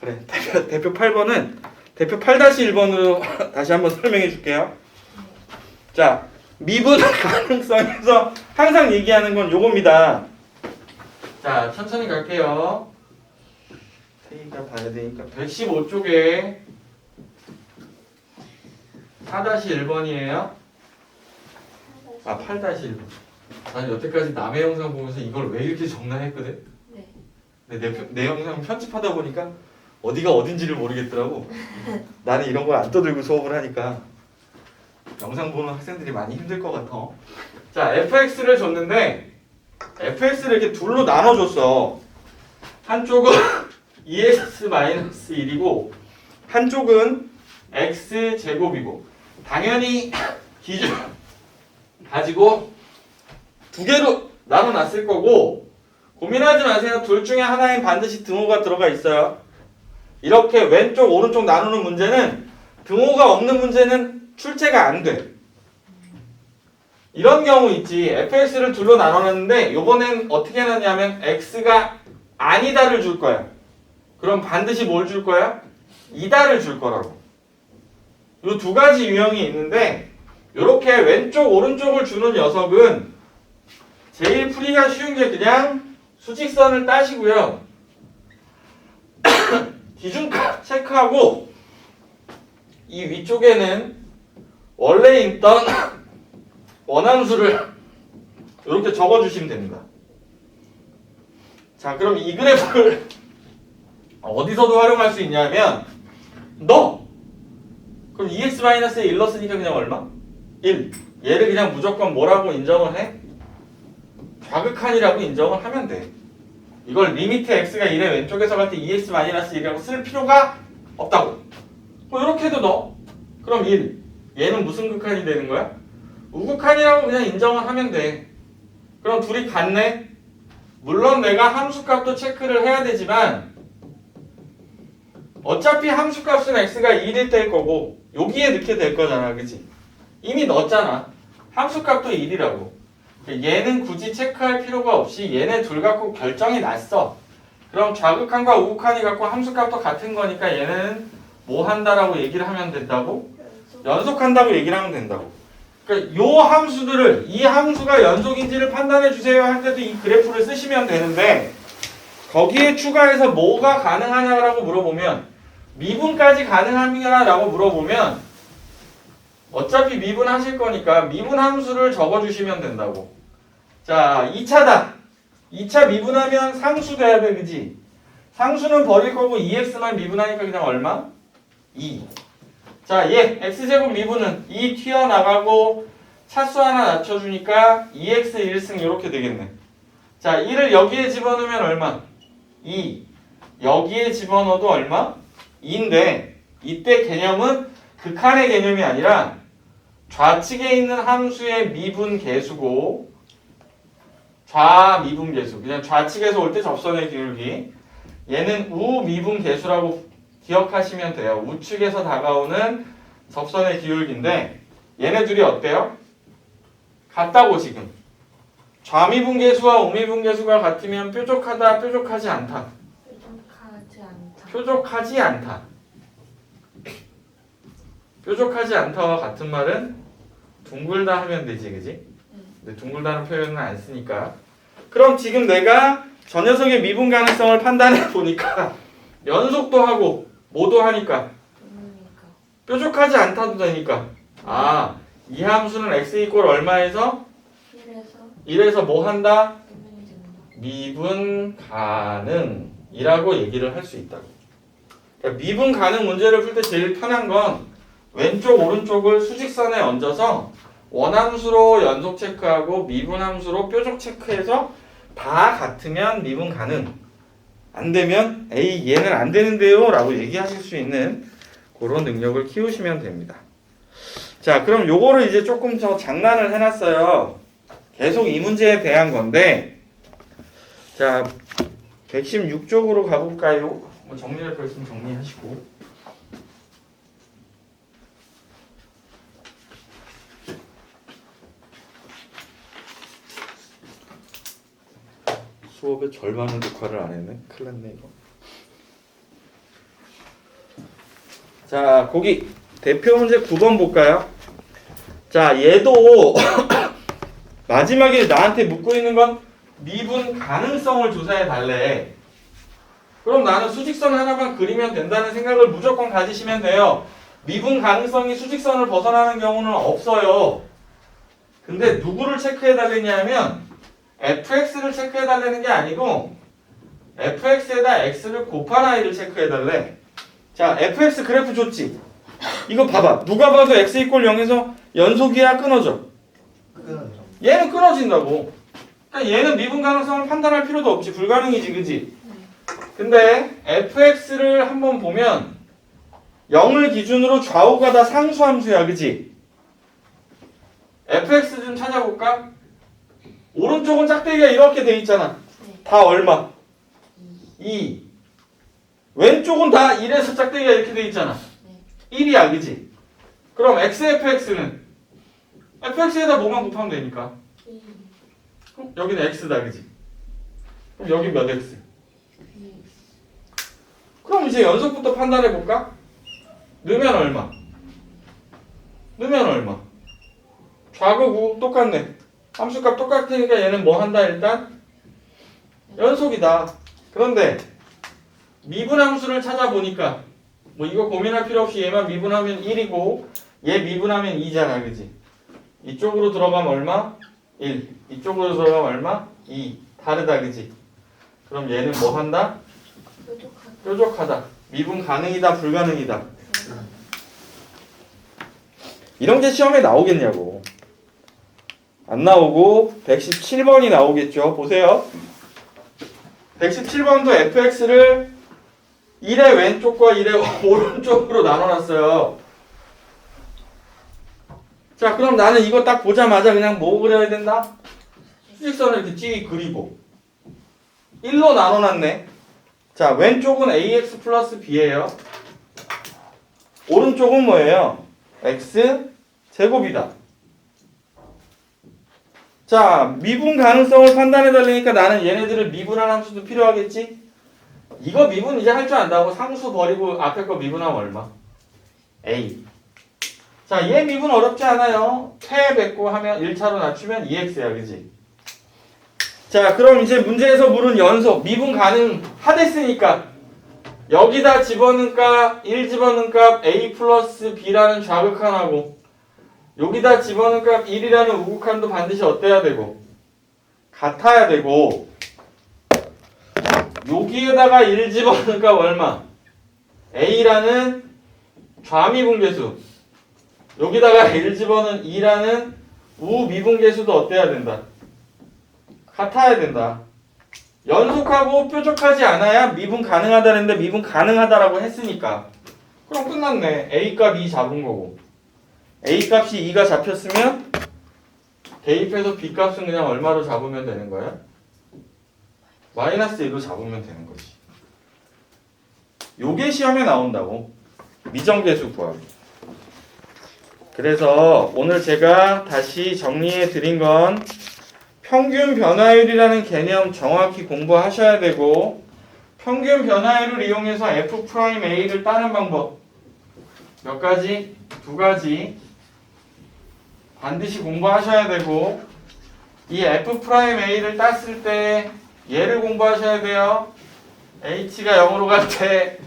그래 대표, 대표 8번은 대표 8-1번으로 다시 한번 설명해 줄게요. 자 미분 가능성에서 항상 얘기하는 건 요겁니다. 자 천천히 갈게요. 테이가 봐야 되니까 115쪽에 4-1번이에요. 아 8-1번. 아니 여태까지 남의 영상 보면서 이걸 왜 이렇게 적나 했거든. 네. 근데 내, 편- 내 영상 편집하다 보니까 어디가 어딘지를 모르겠더라고. 나는 이런 거안 떠들고 수업을 하니까 영상 보는 학생들이 많이 힘들 것 같아. 자, fx를 줬는데 fx를 이렇게 둘로 나눠줬어. 한쪽은 e 2x-1이고 한쪽은 x 제곱이고 당연히 기준 가지고 두 개로 나눠놨을 거고 고민하지 마세요. 둘 중에 하나엔 반드시 등호가 들어가 있어요. 이렇게 왼쪽 오른쪽 나누는 문제는 등호가 없는 문제는 출제가 안 돼. 이런 경우 있지. fx를 둘로 나눠놨는데 요번엔 어떻게 해놨냐면 x가 아니다를 줄 거야. 그럼 반드시 뭘 줄 거야? 이다를 줄 거라고. 요 두 가지 유형이 있는데 요렇게 왼쪽 오른쪽을 주는 녀석은 제일 풀이가 쉬운 게 그냥 수직선을 따시고요. 기준값 체크하고 이 위쪽에는 원래 있던 원함수를 이렇게 적어주시면 됩니다. 자, 그럼 이 그래프를 어디서도 활용할 수 있냐면 너 그럼 2x-에 1 넣었으니까 그냥 얼마? 1 얘를 그냥 무조건 뭐라고 인정을 해? 좌극한이라고 인정을 하면 돼. 이걸 리미트 x가 1의 왼쪽에서 갈 때 2x-1이라고 쓸 필요가 없다고. 뭐 이렇게 해도 넣어. 그럼 1. 얘는 무슨 극한이 되는 거야? 우극한이라고 그냥 인정을 하면 돼. 그럼 둘이 같네? 물론 내가 함수값도 체크를 해야 되지만 어차피 함수값은 x가 1일 될 거고 여기에 넣게 될 거잖아. 그치? 이미 넣었잖아. 함수값도 1이라고. 얘는 굳이 체크할 필요가 없이 얘네 둘 갖고 결정이 났어. 그럼 좌극한과 우극한이 갖고 함수값도 같은 거니까 얘는 뭐 한다라고 얘기를 하면 된다고? 연속한다고 얘기를 하면 된다고. 그러니까 요 함수들을 이 함수가 연속인지를 판단해 주세요 할 때도 이 그래프를 쓰시면 되는데 거기에 추가해서 뭐가 가능하냐라고 물어보면 미분까지 가능하냐라고 물어보면 어차피 미분하실 거니까 미분 함수를 적어 주시면 된다고. 자, 2차다. 2차 미분하면 상수 돼야 돼, 그지? 상수는 버릴 거고 2x만 미분하니까 그냥 얼마? 2. 자, 얘 x제곱 미분은 2 튀어나가고 차수 하나 낮춰주니까 2x 1승 이렇게 되겠네. 자, 1을 여기에 집어넣으면 얼마? 2. 여기에 집어넣어도 얼마? 2인데 이때 개념은 극한의 개념이 아니라 좌측에 있는 함수의 미분 계수고 좌 미분 계수 그냥 좌측에서 올 때 접선의 기울기 얘는 우 미분 계수라고 기억하시면 돼요. 우측에서 다가오는 접선의 기울기인데 얘네 둘이 어때요? 같다고 지금 좌미분 계수와 우미분 계수가 같으면 뾰족하다 뾰족하지 않다 뾰족하지 않다. 뾰족하지 않다 뾰족하지 않다와 같은 말은 둥글다 하면 되지 그지? 근데 둥글다는 표현은 안 쓰니까. 그럼 지금 내가 저 녀석의 미분 가능성을 판단해 보니까 연속도 하고 모두 하니까 그러니까. 뾰족하지 않다도 되니까. 아 이 함수는 x 이꼴 얼마에서? 1에서. 1에서 뭐 한다? 미분 가능이라고 얘기를 할 수 있다고. 그러니까 미분 가능 문제를 풀 때 제일 편한 건 왼쪽 오른쪽을 수직선에 얹어서 원함수로 연속 체크하고 미분함수로 뾰족 체크해서 다 같으면 미분 가능. 안 되면 에이 얘는 안 되는데요 라고 얘기하실 수 있는 그런 능력을 키우시면 됩니다. 자, 그럼 요거를 이제 조금 더 장난을 해놨어요. 계속 이 문제에 대한 건데 자, 116쪽으로 가볼까요? 뭐 정리할 거 있으면 정리하시고. 수업의 절반은 녹화를 안 했네. 큰일 났네 이거. 자, 거기 대표 문제 9번 볼까요? 자, 얘도 마지막에 나한테 묻고 있는 건 미분 가능성을 조사해 달래. 그럼 나는 수직선 하나만 그리면 된다는 생각을 무조건 가지시면 돼요. 미분 가능성이 수직선을 벗어나는 경우는 없어요. 근데 누구를 체크해 달랬냐면 fx를 체크해 달라는 게 아니고 fx에다 x를 곱한 i를 체크해 달래. 자, fx 그래프 줬지. 이거 봐봐. 누가 봐도 x 이꼴 0에서 연속이야 끊어져. 끊어져. 얘는 끊어진다고. 그러니까 얘는 미분 가능성을 판단할 필요도 없지. 불가능이지, 그지? 근데 fx를 한번 보면 0을 기준으로 좌우가 다 상수함수야, 그지? fx 좀 찾아볼까? 오른쪽은 짝대기가 이렇게 돼 있잖아. 네. 다 얼마? 2. 왼쪽은 다 1에서 짝대기가 이렇게 돼 있잖아. 네. 1이야, 그지? 그럼 xfx는 fx에다 뭐만 곱하면 되니까. 이, 그럼 여기는 x다, 그지? 그럼 여기 몇 x? 이, 그럼 이제 연속부터 판단해 볼까? 넣으면 얼마? 넣으면 얼마? 좌극 우 똑같네. 함수값 똑같으니까 얘는 뭐 한다 일단? 연속이다. 그런데 미분함수를 찾아보니까 뭐 이거 고민할 필요 없이 얘만 미분하면 1이고 얘 미분하면 2잖아. 그지? 이쪽으로 들어가면 얼마? 1. 이쪽으로 들어가면 얼마? 2. 다르다. 그지? 그럼 얘는 뭐 한다? 뾰족하다. 미분 가능이다, 불가능이다. 이런 게 시험에 나오겠냐고. 안 나오고 117번이 나오겠죠. 보세요. 117번도 fx를 1의 왼쪽과 1의 오른쪽으로 나눠놨어요. 자, 그럼 나는 이거 딱 보자마자 그냥 뭐 그려야 된다? 수직선을 이렇게 찌 그리고 1로 나눠놨네. 자, 왼쪽은 ax 플러스 b예요. 오른쪽은 뭐예요? x 제곱이다. 자, 미분 가능성을 판단해 달라니까 나는 얘네들을 미분한 함수도 필요하겠지? 이거 미분 이제 할 줄 안다고 상수 버리고 앞에 거 미분하면 얼마? a. 자, 얘 미분 어렵지 않아요. 패 뱉고 하면 1차로 낮추면 2x야, 그지? 자, 그럼 이제 문제에서 물은 연속, 미분 가능하댔으니까 여기다 집어넣은 값, 1 집어넣은 값 a 플러스 b라는 좌극한하고 여기다 집어넣은 값 1이라는 우극한도 반드시 어때야 되고 같아야 되고 여기에다가 1 집어넣은 값 얼마? a라는 좌미분계수 여기다가 1 집어넣은 2라는 우미분계수도 어때야 된다? 같아야 된다. 연속하고 뾰족하지 않아야 미분 가능하다는데 미분 가능하다라고 했으니까 그럼 끝났네. A 값 2 잡은 거고 A 값이 2가 잡혔으면 대입해서 B 값은 그냥 얼마로 잡으면 되는 거야? 마이너스 1로 잡으면 되는 거지. 요게 시험에 나온다고. 미정계수 구하기. 그래서 오늘 제가 다시 정리해 드린 건 평균 변화율이라는 개념 정확히 공부하셔야 되고 평균 변화율을 이용해서 f'a를 따는 방법 몇 가지? 두 가지 반드시 공부하셔야 되고 이 f'a를 땄을 때 얘를 공부하셔야 돼요. H가 0으로 갈 때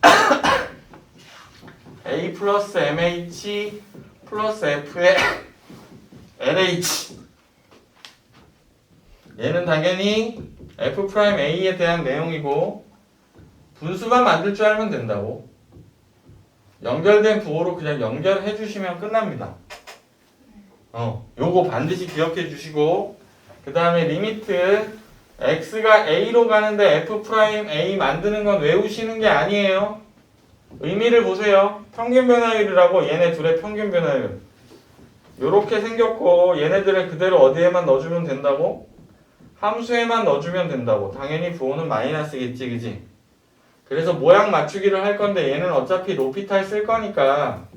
a 플러스 mh 플러스 f의 lh 얘는 당연히 f'a에 대한 내용이고 분수만 만들 줄 알면 된다고. 연결된 부호로 그냥 연결해 주시면 끝납니다 어, 요거 반드시 기억해 주시고 그 다음에 리미트 x가 a로 가는데 f'a 만드는 건 외우시는 게 아니에요 의미를 보세요 평균 변화율이라고 얘네 둘의 평균 변화율 요렇게 생겼고 얘네들을 그대로 어디에만 넣어주면 된다고? 함수에만 넣어주면 된다고. 당연히 부호는 마이너스겠지, 그지? 그래서 모양 맞추기를 할 건데 얘는 어차피 로피탈 쓸 거니까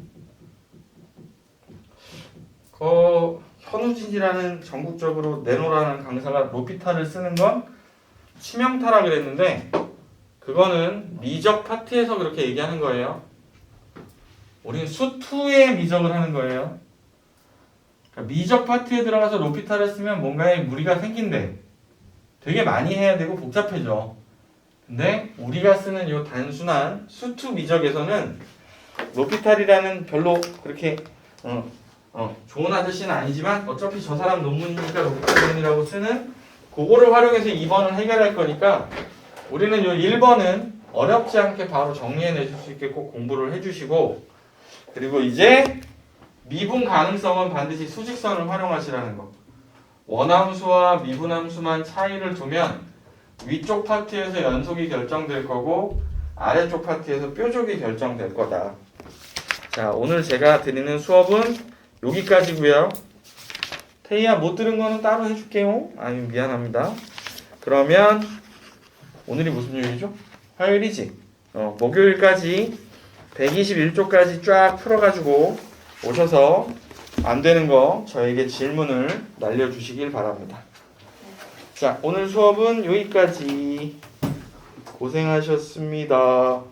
그 현우진이라는 전국적으로 내노라는 강사가 로피탈을 쓰는 건 치명타라 그랬는데 그거는 미적 파트에서 그렇게 얘기하는 거예요. 우리는 수2의 미적을 하는 거예요. 그러니까 미적 파트에 들어가서 로피탈을 쓰면 뭔가에 무리가 생긴대. 되게 많이 해야 되고 복잡해져. 근데 우리가 쓰는 이 단순한 수2 미적에서는 로피탈이라는 별로 그렇게 어, 어, 좋은 아저씨는 아니지만 어차피 저 사람 논문이니까 로피탈론이라고 쓰는 그거를 활용해서 2번을 해결할 거니까 우리는 요 1번은 어렵지 않게 바로 정리해 내실 수 있게 꼭 공부를 해주시고 그리고 이제 미분 가능성은 반드시 수직선을 활용하시라는 거. 원함수와 미분함수만 차이를 두면 위쪽 파트에서 연속이 결정될 거고 아래쪽 파트에서 뾰족이 결정될 거다. 자, 오늘 제가 드리는 수업은 여기까지고요. 태희야 못 들은 거는 따로 해줄게요. 아니 미안합니다. 그러면 오늘이 무슨 요일이죠? 화요일이지. 어, 목요일까지 121쪽까지 쫙 풀어가지고 오셔서 안 되는 거 저에게 질문을 날려주시길 바랍니다. 자, 오늘 수업은 여기까지 고생하셨습니다.